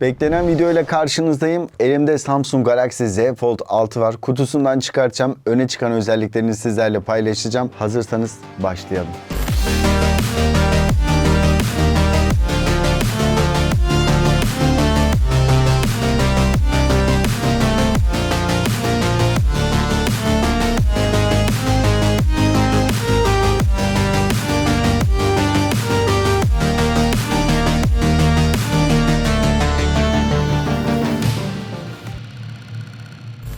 Beklenen video ile karşınızdayım. Elimde Samsung Galaxy Z Fold 6 var. Kutusundan çıkartacağım. Öne çıkan özelliklerini sizlerle paylaşacağım. Hazırsanız başlayalım.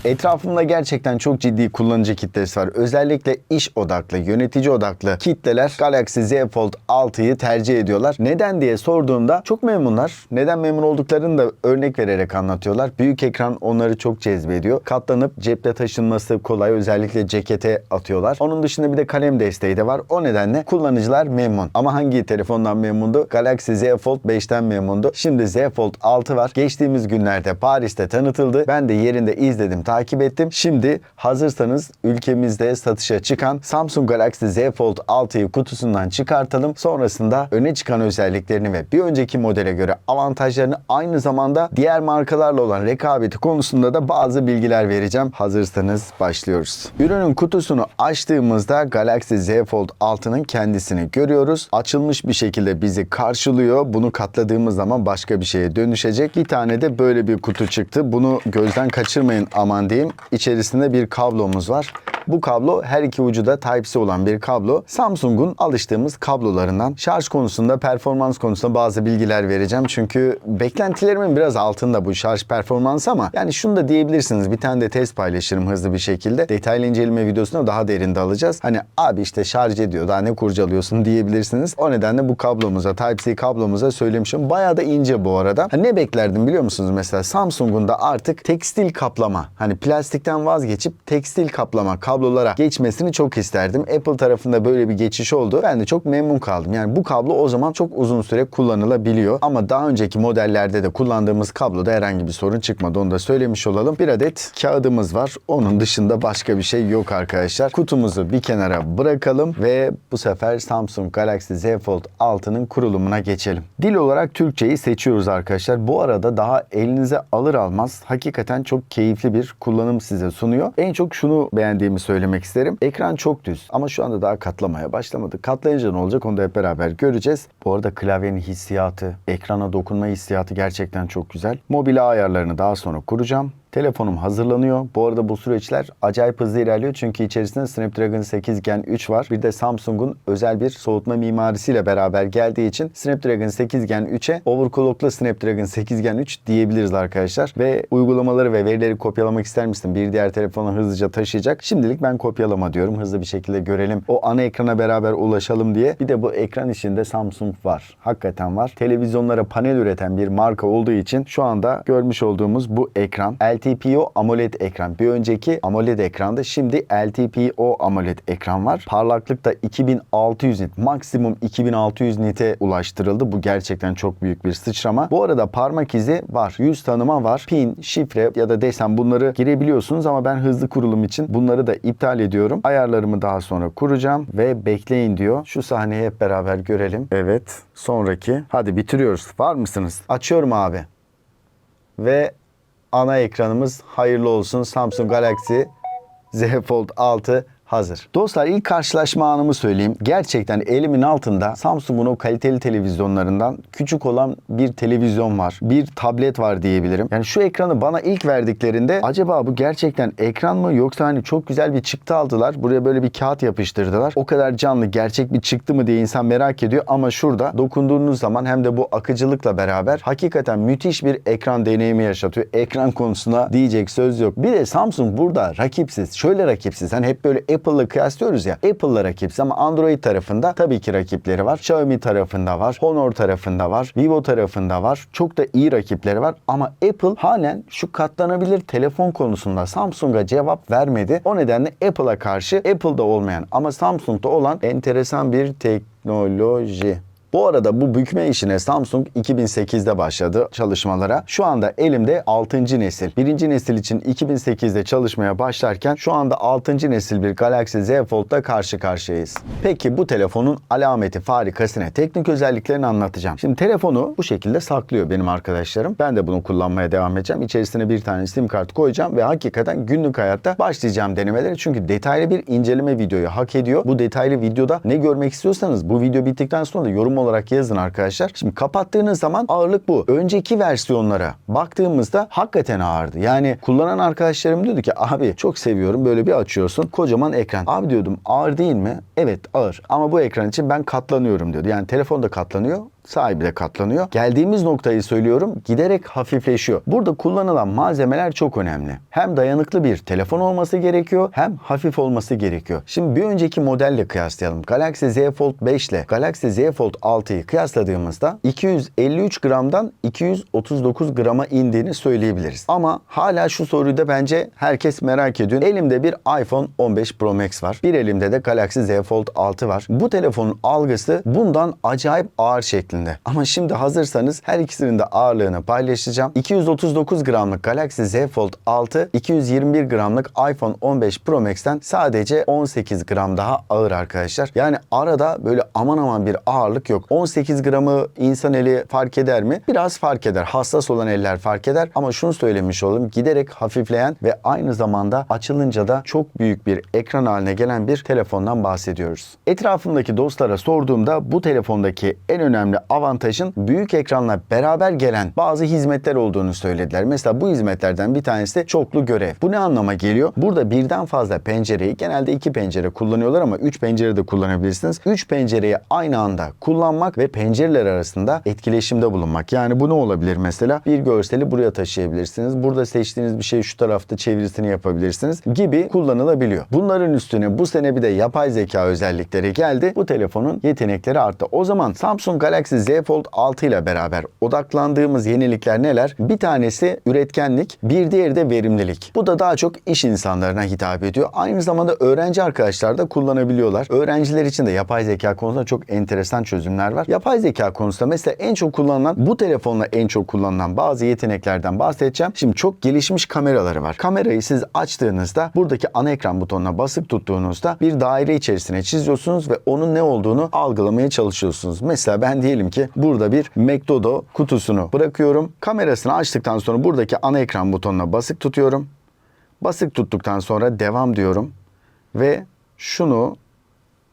Etrafımda gerçekten çok ciddi kullanıcı kitlesi var. Özellikle iş odaklı, yönetici odaklı kitleler Galaxy Z Fold 6'yı tercih ediyorlar. Neden diye sorduğumda çok memnunlar. Neden memnun olduklarını da örnek vererek anlatıyorlar. Büyük ekran onları çok cezbediyor. Katlanıp cepte taşınması kolay. Özellikle cekete atıyorlar. Onun dışında bir de kalem desteği de var. O nedenle kullanıcılar memnun. Ama hangi telefondan memnundu? Galaxy Z Fold 5'ten memnundu. Şimdi Z Fold 6 var. Geçtiğimiz günlerde Paris'te tanıtıldı. Ben de yerinde izledim, takip ettim. Şimdi hazırsanız ülkemizde satışa çıkan Samsung Galaxy Z Fold 6'yı kutusundan çıkartalım. Sonrasında öne çıkan özelliklerini ve bir önceki modele göre avantajlarını aynı zamanda diğer markalarla olan rekabeti konusunda da bazı bilgiler vereceğim. Hazırsanız başlıyoruz. Ürünün kutusunu açtığımızda Galaxy Z Fold 6'nın kendisini görüyoruz. Açılmış bir şekilde bizi karşılıyor. Bunu katladığımız zaman başka bir şeye dönüşecek. Bir tane de böyle bir kutu çıktı. Bunu gözden kaçırmayın aman diyeyim. İçerisinde bir kablomuz var. Bu kablo her iki ucu da Type-C olan bir kablo. Samsung'un alıştığımız kablolarından. Şarj konusunda, performans konusunda bazı bilgiler vereceğim. Çünkü beklentilerimin biraz altında bu şarj performansı ama yani şunu da diyebilirsiniz. Bir tane de test paylaşırım hızlı bir şekilde. Detaylı inceleme videosunu daha derinde alacağız. Hani abi işte şarj ediyor daha ne kurcalıyorsun diyebilirsiniz. O nedenle bu kablomuza, Type-C kablomuza söylemişim. Bayağı da ince bu arada. Ha, ne beklerdim biliyor musunuz mesela? Samsung'un da artık tekstil kaplama. Hani plastikten vazgeçip tekstil kaplama kablolara geçmesini çok isterdim. Apple tarafında böyle bir geçiş oldu. Ben de çok memnun kaldım. Yani bu kablo o zaman çok uzun süre kullanılabiliyor. Ama daha önceki modellerde de kullandığımız kabloda herhangi bir sorun çıkmadı. Onu da söylemiş olalım. Bir adet kağıdımız var. Onun dışında başka bir şey yok arkadaşlar. Kutumuzu bir kenara bırakalım ve bu sefer Samsung Galaxy Z Fold 6'nın kurulumuna geçelim. Dil olarak Türkçeyi seçiyoruz arkadaşlar. Bu arada daha elinize alır almaz hakikaten çok keyifli bir kullanım size sunuyor. En çok şunu beğendiğimi söylemek isterim. Ekran çok düz ama şu anda daha katlamaya başlamadı. Katlayınca ne olacak onu da hep beraber göreceğiz. Bu arada klavyenin hissiyatı, ekrana dokunma hissiyatı gerçekten çok güzel. Mobil ayarlarını daha sonra kuracağım. Telefonum hazırlanıyor. Bu arada bu süreçler acayip hızlı ilerliyor çünkü içerisinde Snapdragon 8 Gen 3 var. Bir de Samsung'un özel bir soğutma mimarisiyle beraber geldiği için Snapdragon 8 Gen 3'e overclocklu Snapdragon 8 Gen 3 diyebiliriz arkadaşlar. Ve uygulamaları ve verileri kopyalamak ister misin? Bir diğer telefona hızlıca taşıyacak. Şimdilik ben kopyalama diyorum. Hızlı bir şekilde görelim. O ana ekrana beraber ulaşalım diye. Bir de bu ekran içinde Samsung var. Hakikaten var. Televizyonlara panel üreten bir marka olduğu için şu anda görmüş olduğumuz bu ekran LTPO AMOLED ekran. Bir önceki AMOLED ekrandı. Şimdi LTPO AMOLED ekran var. Parlaklık da 2600 nit. Maksimum 2600 nite ulaştırıldı. Bu gerçekten çok büyük bir sıçrama. Bu arada parmak izi var. Yüz tanıma var. Pin, şifre ya da desen bunları girebiliyorsunuz ama ben hızlı kurulum için bunları da iptal ediyorum. Ayarlarımı daha sonra kuracağım ve bekleyin diyor. Şu sahneyi hep beraber görelim. Evet. Sonraki. Hadi bitiriyoruz. Var mısınız? Açıyorum abi. Ve ana ekranımız hayırlı olsun. Samsung Galaxy Z Fold 6 hazır. Dostlar ilk karşılaşma anımı söyleyeyim. Gerçekten elimin altında Samsung'un o kaliteli televizyonlarından küçük olan bir televizyon var. Bir tablet var diyebilirim. Yani şu ekranı bana ilk verdiklerinde acaba bu gerçekten ekran mı yoksa hani çok güzel bir çıktı aldılar. Buraya böyle bir kağıt yapıştırdılar. O kadar canlı gerçek bir çıktı mı diye insan merak ediyor ama şurada dokunduğunuz zaman hem de bu akıcılıkla beraber hakikaten müthiş bir ekran deneyimi yaşatıyor. Ekran konusuna diyecek söz yok. Bir de Samsung burada rakipsiz. Şöyle rakipsiz. Hani hep böyle Apple'la kıyaslıyoruz ya. Apple'la rakipsiz ama Android tarafında tabii ki rakipleri var. Xiaomi tarafında var. Honor tarafında var. Vivo tarafında var. Çok da iyi rakipleri var ama Apple halen şu katlanabilir telefon konusunda Samsung'a cevap vermedi. O nedenle Apple'a karşı Apple'da olmayan ama Samsung'da olan enteresan bir teknoloji. Bu arada bu bükme işine Samsung 2008'de başladı çalışmalara. Şu anda elimde 6. nesil. 1. nesil için 2008'de çalışmaya başlarken şu anda 6. nesil bir Galaxy Z Fold'da karşı karşıyayız. Peki bu telefonun alameti farikası ne? Teknik özelliklerini anlatacağım. Şimdi telefonu bu şekilde saklıyor benim arkadaşlarım. Ben de bunu kullanmaya devam edeceğim. İçerisine bir tane sim kart koyacağım ve hakikaten günlük hayatta başlayacağım denemelere. Çünkü detaylı bir inceleme videoyu hak ediyor. Bu detaylı videoda ne görmek istiyorsanız bu video bittikten sonra da yorum olarak yazın arkadaşlar. Şimdi kapattığınız zaman ağırlık bu. Önceki versiyonlara baktığımızda hakikaten ağırdı. Yani kullanan arkadaşlarım diyordu ki abi çok seviyorum böyle bir açıyorsun kocaman ekran. Abi diyordum ağır değil mi? Evet ağır ama bu ekran için ben katlanıyorum diyordu. Yani telefon da katlanıyor sahibi de katlanıyor. Geldiğimiz noktayı söylüyorum giderek hafifleşiyor. Burada kullanılan malzemeler çok önemli. Hem dayanıklı bir telefon olması gerekiyor hem hafif olması gerekiyor. Şimdi bir önceki modelle kıyaslayalım. Galaxy Z Fold 5 ile Galaxy Z Fold 6'yı kıyasladığımızda 253 gramdan 239 grama indiğini söyleyebiliriz. Ama hala şu soruyu da bence herkes merak ediyor. Elimde bir iPhone 15 Pro Max var. Bir elimde de Galaxy Z Fold 6 var. Bu telefonun algısı bundan acayip ağır şeklinde. Ama şimdi hazırsanız her ikisinin de ağırlığını paylaşacağım. 239 gramlık Galaxy Z Fold 6, 221 gramlık iPhone 15 Pro Max'ten sadece 18 gram daha ağır arkadaşlar. Yani arada böyle aman aman bir ağırlık yok. 18 gramı insan eli fark eder mi? Biraz fark eder. Hassas olan eller fark eder. Ama şunu söylemiş olalım. Giderek hafifleyen ve aynı zamanda açılınca da çok büyük bir ekran haline gelen bir telefondan bahsediyoruz. Etrafımdaki dostlara sorduğumda bu telefondaki en önemli avantajın büyük ekranla beraber gelen bazı hizmetler olduğunu söylediler. Mesela bu hizmetlerden bir tanesi de çoklu görev. Bu ne anlama geliyor? Burada birden fazla pencereyi genelde iki pencere kullanıyorlar ama üç pencere de kullanabilirsiniz. Üç pencereyi aynı anda kullanmak ve pencereler arasında etkileşimde bulunmak. Yani bu ne olabilir mesela? Bir görseli buraya taşıyabilirsiniz. Burada seçtiğiniz bir şey şu tarafta çevirisini yapabilirsiniz gibi kullanılabiliyor. Bunların üstüne bu sene bir de yapay zeka özellikleri geldi. Bu telefonun yetenekleri arttı. O zaman Samsung Galaxy Z Fold 6 ile beraber odaklandığımız yenilikler neler? Bir tanesi üretkenlik, bir diğeri de verimlilik. Bu da daha çok iş insanlarına hitap ediyor. Aynı zamanda öğrenci arkadaşlar da kullanabiliyorlar. Öğrenciler için de yapay zeka konusunda çok enteresan çözümler var. Yapay zeka konusunda mesela en çok kullanılan, bu telefonla en çok kullanılan bazı yeteneklerden bahsedeceğim. Şimdi çok gelişmiş kameraları var. Kamerayı siz açtığınızda buradaki ana ekran butonuna basıp tuttuğunuzda bir daire içerisine çiziyorsunuz ve onun ne olduğunu algılamaya çalışıyorsunuz. Mesela ben diyelim ki burada bir McDodo kutusunu bırakıyorum. Kamerasını açtıktan sonra buradaki ana ekran butonuna basık tutuyorum. Basık tuttuktan sonra devam diyorum ve şunu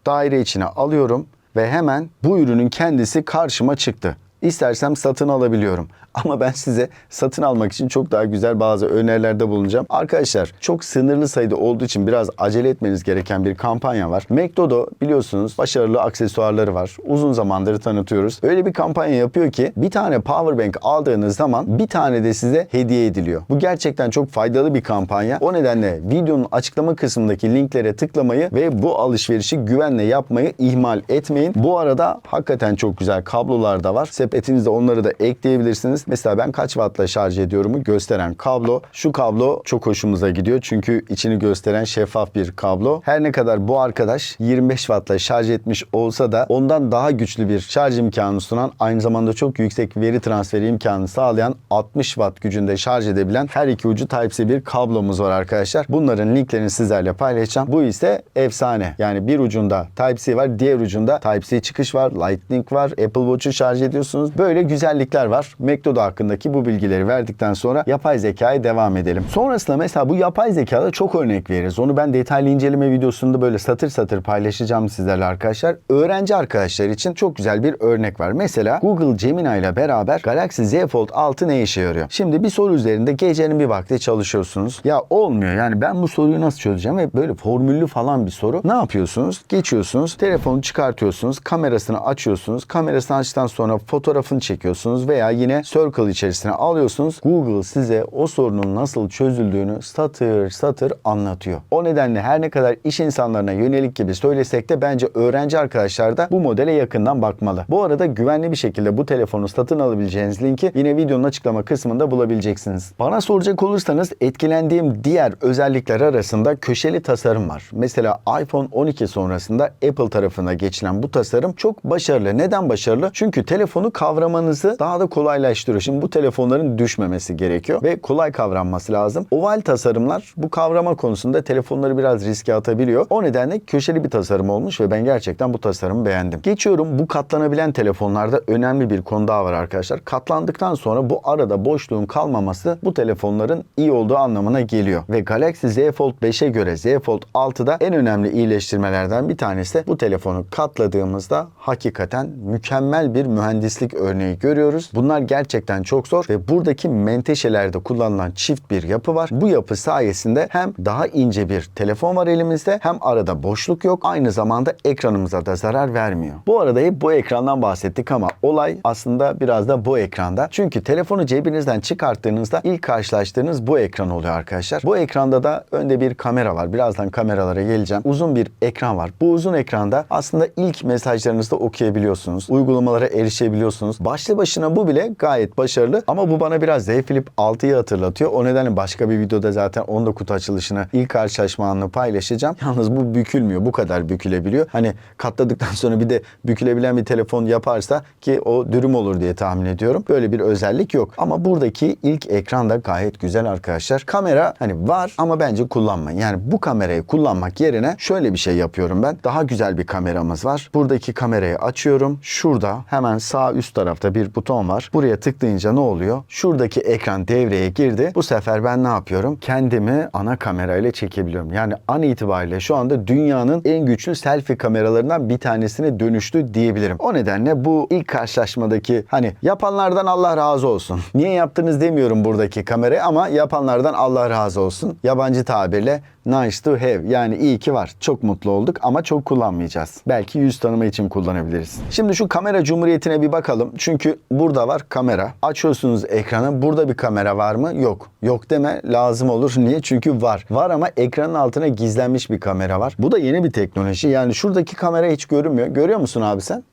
daire içine alıyorum ve hemen bu ürünün kendisi karşıma çıktı. İstersem satın alabiliyorum. Ama ben size satın almak için çok daha güzel bazı önerilerde bulunacağım. Arkadaşlar çok sınırlı sayıda olduğu için biraz acele etmeniz gereken bir kampanya var. McDodo biliyorsunuz başarılı aksesuarları var. Uzun zamandır tanıtıyoruz. Öyle bir kampanya yapıyor ki bir tane power bank aldığınız zaman bir tane de size hediye ediliyor. Bu gerçekten çok faydalı bir kampanya. O nedenle videonun açıklama kısmındaki linklere tıklamayı ve bu alışverişi güvenle yapmayı ihmal etmeyin. Bu arada hakikaten çok güzel kablolar da var. Sepetinizde onları da ekleyebilirsiniz. Mesela ben kaç wattla şarj ediyorumu gösteren kablo. Şu kablo çok hoşumuza gidiyor. Çünkü içini gösteren şeffaf bir kablo. Her ne kadar bu arkadaş 25 wattla şarj etmiş olsa da ondan daha güçlü bir şarj imkanı sunan aynı zamanda çok yüksek veri transferi imkanı sağlayan 60 watt gücünde şarj edebilen her iki ucu Type-C bir kablomuz var arkadaşlar. Bunların linklerini sizlerle paylaşacağım. Bu ise efsane. Yani bir ucunda Type-C var, diğer ucunda Type-C çıkış var, Lightning var, Apple Watch'u şarj ediyorsunuz. Böyle güzellikler var. McDodo hakkındaki bu bilgileri verdikten sonra yapay zekaya devam edelim. Sonrasında mesela bu yapay zekada çok örnek veririz. Onu ben detaylı inceleme videosunda böyle satır satır paylaşacağım sizlerle arkadaşlar. Öğrenci arkadaşlar için çok güzel bir örnek var. Mesela Google Gemini ile beraber Galaxy Z Fold 6 ne işe yarıyor? Şimdi bir soru üzerinde gecenin bir vakti çalışıyorsunuz. Ya olmuyor yani ben bu soruyu nasıl çözeceğim ve böyle formüllü falan bir soru. Ne yapıyorsunuz? Geçiyorsunuz, telefonu çıkartıyorsunuz, kamerasını açıyorsunuz. Kamerasını açtıktan sonra fotoğrafını çekiyorsunuz veya yine Circle içerisine alıyorsunuz. Google size o sorunun nasıl çözüldüğünü satır satır anlatıyor. O nedenle her ne kadar iş insanlarına yönelik gibi söylesek de bence öğrenci arkadaşlar da bu modele yakından bakmalı. Bu arada güvenli bir şekilde bu telefonu satın alabileceğiniz linki yine videonun açıklama kısmında bulabileceksiniz. Bana soracak olursanız etkilendiğim diğer özellikler arasında köşeli tasarım var. Mesela iPhone 12 sonrasında Apple tarafına geçilen bu tasarım çok başarılı. Neden başarılı? Çünkü telefonu kavramanızı daha da kolaylaştırıyor. Şimdi bu telefonların düşmemesi gerekiyor ve kolay kavranması lazım. Oval tasarımlar bu kavrama konusunda telefonları biraz riske atabiliyor. O nedenle köşeli bir tasarım olmuş ve ben gerçekten bu tasarımı beğendim. Geçiyorum bu katlanabilen telefonlarda önemli bir konu daha var arkadaşlar. Katlandıktan sonra bu arada boşluğun kalmaması bu telefonların iyi olduğu anlamına geliyor. Ve Galaxy Z Fold 5'e göre Z Fold 6'da en önemli iyileştirmelerden bir tanesi bu telefonu katladığımızda hakikaten mükemmel bir mühendislik örneği görüyoruz. Bunlar gerçekten çok zor ve buradaki menteşelerde kullanılan çift bir yapı var. Bu yapı sayesinde hem daha ince bir telefon var elimizde hem arada boşluk yok. Aynı zamanda ekranımıza da zarar vermiyor. Bu arada hep bu ekrandan bahsettik ama olay aslında biraz da bu ekranda. Çünkü telefonu cebinizden çıkarttığınızda ilk karşılaştığınız bu ekran oluyor arkadaşlar. Bu ekranda da önde bir kamera var. Birazdan kameralara geleceğim. Uzun bir ekran var. Bu uzun ekranda aslında ilk mesajlarınızı da okuyabiliyorsunuz. Uygulamalara erişebiliyorsunuz. Başlı başına bu bile gayet başarılı ama bu bana biraz Z Flip 6'yı hatırlatıyor. O nedenle başka bir videoda zaten onun da kutu açılışını ilk karşılaşma anını paylaşacağım. Yalnız bu bükülmüyor. Bu kadar bükülebiliyor. Hani katladıktan sonra bir de bükülebilen bir telefon yaparsa ki o dürüm olur diye tahmin ediyorum. Böyle bir özellik yok. Ama buradaki ilk ekran da gayet güzel arkadaşlar. Kamera hani var ama bence kullanmayın. Yani bu kamerayı kullanmak yerine şöyle bir şey yapıyorum ben. Daha güzel bir kameramız var. Buradaki kamerayı açıyorum. Şurada hemen sağ üst tarafta bir buton var. Buraya tıklayınca ne oluyor? Şuradaki ekran devreye girdi. Bu sefer ben ne yapıyorum? Kendimi ana kamerayla çekebiliyorum. Yani an itibariyle şu anda dünyanın en güçlü selfie kameralarından bir tanesine dönüştü diyebilirim. O nedenle bu ilk karşılaşmadaki hani yapanlardan Allah razı olsun. Niye yaptınız demiyorum buradaki kamerayı ama yapanlardan Allah razı olsun. Yabancı tabirle nice to have yani iyi ki var. Çok mutlu olduk ama çok kullanmayacağız. Belki yüz tanıma için kullanabiliriz. Şimdi şu kamera cumhuriyetine bir bakalım. Çünkü burada var kamera. Açıyorsunuz ekranı. Burada bir kamera var mı? Yok. Yok deme lazım olur. Niye? Çünkü var. Var ama ekranın altına gizlenmiş bir kamera var. Bu da yeni bir teknoloji. Yani şuradaki kamera hiç görünmüyor. Görüyor musun abi sen?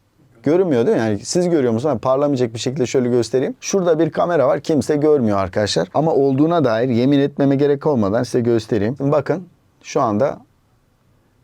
Görünmüyor değil mi? Yani siz görüyor musunuz? Yani parlamayacak bir şekilde şöyle göstereyim. Şurada bir kamera var. Kimse görmüyor arkadaşlar. Ama olduğuna dair yemin etmeme gerek olmadan size göstereyim. Bakın şu anda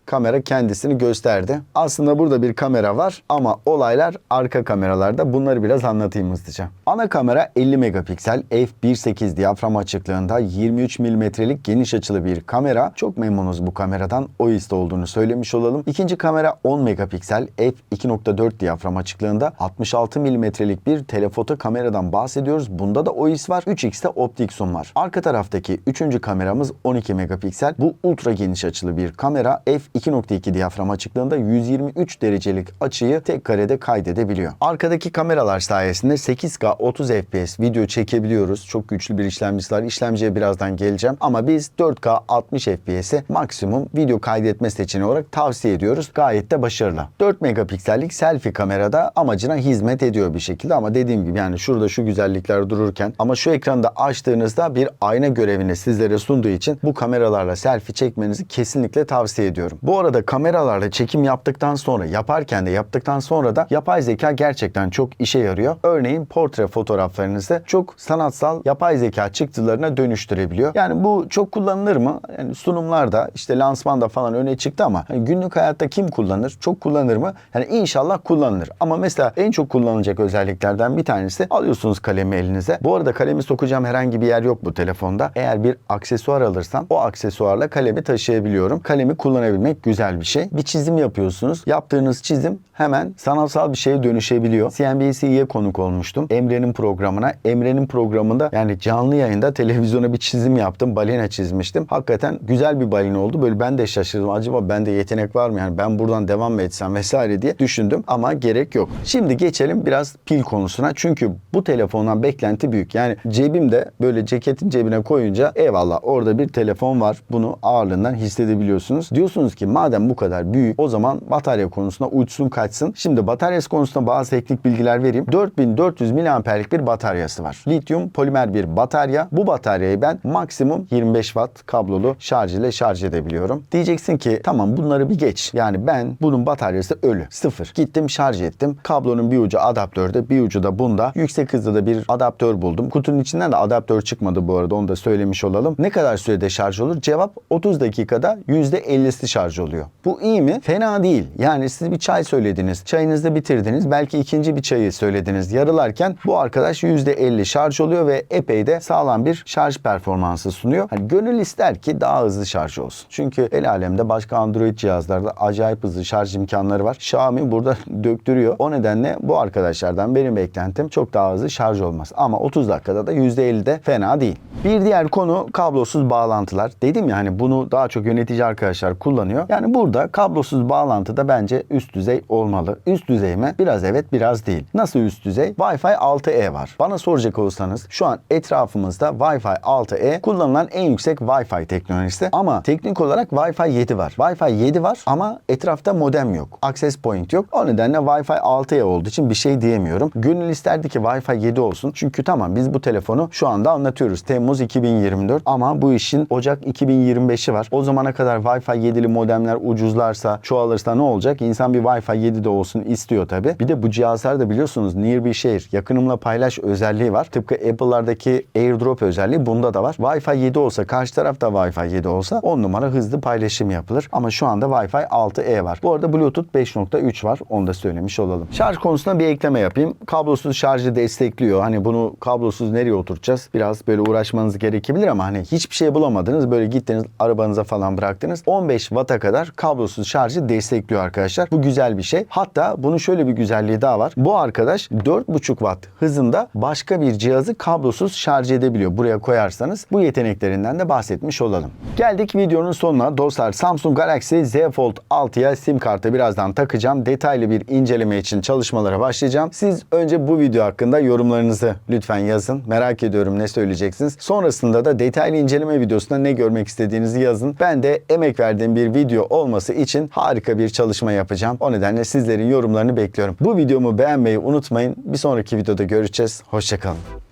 kamera kendisini gösterdi. Aslında burada bir kamera var ama olaylar arka kameralarda. Bunları biraz anlatayım hızlıca. Ana kamera 50 megapiksel f1.8 diyafram açıklığında 23 milimetrelik geniş açılı bir kamera. Çok memnunuz bu kameradan. OIS'te olduğunu söylemiş olalım. İkinci kamera 10 megapiksel f2.4 diyafram açıklığında 66 milimetrelik bir telefoto kameradan bahsediyoruz. Bunda da OIS var. 3x'te optik zoom var. Arka taraftaki üçüncü kameramız 12 megapiksel. Bu ultra geniş açılı bir kamera. f 2.2 diyafram açıklığında 123 derecelik açıyı tek karede kaydedebiliyor. Arkadaki kameralar sayesinde 8K 30 FPS video çekebiliyoruz. Çok güçlü bir işlemcisi var. İşlemciye birazdan geleceğim. Ama biz 4K 60 FPS'i maksimum video kaydetme seçeneği olarak tavsiye ediyoruz. Gayet de başarılı. 4 megapiksellik selfie kamerada amacına hizmet ediyor bir şekilde ama dediğim gibi yani şurada şu güzellikler dururken ama şu ekranda açtığınızda bir ayna görevini sizlere sunduğu için bu kameralarla selfie çekmenizi kesinlikle tavsiye ediyorum. Bu arada kameralarla çekim yaptıktan sonra yaparken de yaptıktan sonra da yapay zeka gerçekten çok işe yarıyor. Örneğin portre fotoğraflarınızı çok sanatsal yapay zeka çıktılarına dönüştürebiliyor. Yani bu çok kullanılır mı? Yani sunumlarda işte lansmanda falan öne çıktı ama hani günlük hayatta kim kullanır? Çok kullanır mı? Yani inşallah kullanılır. Ama mesela en çok kullanılacak özelliklerden bir tanesi alıyorsunuz kalemi elinize. Bu arada kalemi sokacağım herhangi bir yer yok bu telefonda. Eğer bir aksesuar alırsam o aksesuarla kalemi taşıyabiliyorum. Kalemi kullanabilmek güzel bir şey. Bir çizim yapıyorsunuz. Yaptığınız çizim hemen sanatsal bir şeye dönüşebiliyor. CNBC'ye konuk olmuştum. Emre'nin programına. Emre'nin programında yani canlı yayında televizyona bir çizim yaptım. Balina çizmiştim. Hakikaten güzel bir balina oldu. Böyle ben de şaşırdım. Acaba bende yetenek var mı? Yani ben buradan devam mı etsem vesaire diye düşündüm ama gerek yok. Şimdi geçelim biraz pil konusuna. Çünkü bu telefondan beklenti büyük. Yani cebimde böyle ceketin cebine koyunca eyvallah orada bir telefon var. Bunu ağırlığından hissedebiliyorsunuz. Diyorsunuz ki madem bu kadar büyük o zaman batarya konusunda uçsun kaçsın açsın. Şimdi bataryası konusunda bazı teknik bilgiler vereyim. 4400 mAh'lik bir bataryası var. Lityum polimer bir batarya. Bu bataryayı ben maksimum 25 watt kablolu şarj ile şarj edebiliyorum. Diyeceksin ki tamam bunları bir geç. Yani ben bunun bataryası ölü. Sıfır. Gittim şarj ettim. Kablonun bir ucu adaptörde bir ucu da bunda. Yüksek hızda da bir adaptör buldum. Kutunun içinden de adaptör çıkmadı bu arada onu da söylemiş olalım. Ne kadar sürede şarj olur? Cevap 30 dakikada %50'si şarj oluyor. Bu iyi mi? Fena değil. Yani siz bir çay söylediniz. Çayınızı da bitirdiniz. Belki ikinci bir çayı söylediniz. Yarılarken bu arkadaş %50 şarj oluyor ve epey de sağlam bir şarj performansı sunuyor. Hani gönül ister ki daha hızlı şarj olsun. Çünkü el alemde başka Android cihazlarda acayip hızlı şarj imkanları var. Xiaomi burada döktürüyor. O nedenle bu arkadaşlardan benim beklentim çok daha hızlı şarj olması. Ama 30 dakikada da %50 de fena değil. Bir diğer konu kablosuz bağlantılar. Dedim ya hani bunu daha çok yönetici arkadaşlar kullanıyor. Yani burada kablosuz bağlantı da bence üst düzey olmalı. Üst düzey mi? Biraz evet biraz değil. Nasıl üst düzey? Wi-Fi 6E var. Bana soracak olursanız şu an etrafımızda Wi-Fi 6E kullanılan en yüksek Wi-Fi teknolojisi. Ama teknik olarak Wi-Fi 7 var. Wi-Fi 7 var ama etrafta modem yok. Access point yok. O nedenle Wi-Fi 6E olduğu için bir şey diyemiyorum. Gönül isterdi ki Wi-Fi 7 olsun. Çünkü tamam biz bu telefonu şu anda anlatıyoruz. Temmuz 2024 ama bu işin Ocak 2025'i var. O zamana kadar Wi-Fi 7'li modemler ucuzlarsa, çoğalırsa ne olacak? İnsan bir Wi-Fi 7 de olsun istiyor tabi. Bir de bu cihazlar da biliyorsunuz Near bir şehir, yakınımla paylaş özelliği var. Tıpkı Apple'lardaki AirDrop özelliği bunda da var. Wi-Fi 7 olsa, karşı tarafta Wi-Fi 7 olsa 10 numara hızlı paylaşım yapılır. Ama şu anda Wi-Fi 6E var. Bu arada Bluetooth 5.3 var. Onu da söylemiş olalım. Şarj konusunda bir ekleme yapayım. Kablosuz şarjı destekliyor. Hani bunu kablosuz nereye oturtacağız? Biraz böyle uğraşmanız gerekebilir ama hani hiçbir şey bulamadınız. Böyle gittiniz arabanıza falan bıraktınız. 15 Watt'a kadar kablosuz şarjı destekliyor arkadaşlar. Bu güzel bir Hatta bunun şöyle bir güzelliği daha var. Bu arkadaş 4.5 Watt hızında başka bir cihazı kablosuz şarj edebiliyor. Buraya koyarsanız bu yeteneklerinden de bahsetmiş olalım. Geldik videonun sonuna. Dostlar Samsung Galaxy Z Fold 6'ya sim kartı birazdan takacağım. Detaylı bir inceleme için çalışmalara başlayacağım. Siz önce bu video hakkında yorumlarınızı lütfen yazın. Merak ediyorum ne söyleyeceksiniz. Sonrasında da detaylı inceleme videosunda ne görmek istediğinizi yazın. Ben de emek verdiğim bir video olması için harika bir çalışma yapacağım. O nedenle sizlerin yorumlarını bekliyorum. Bu videomu beğenmeyi unutmayın. Bir sonraki videoda görüşeceğiz. Hoşçakalın.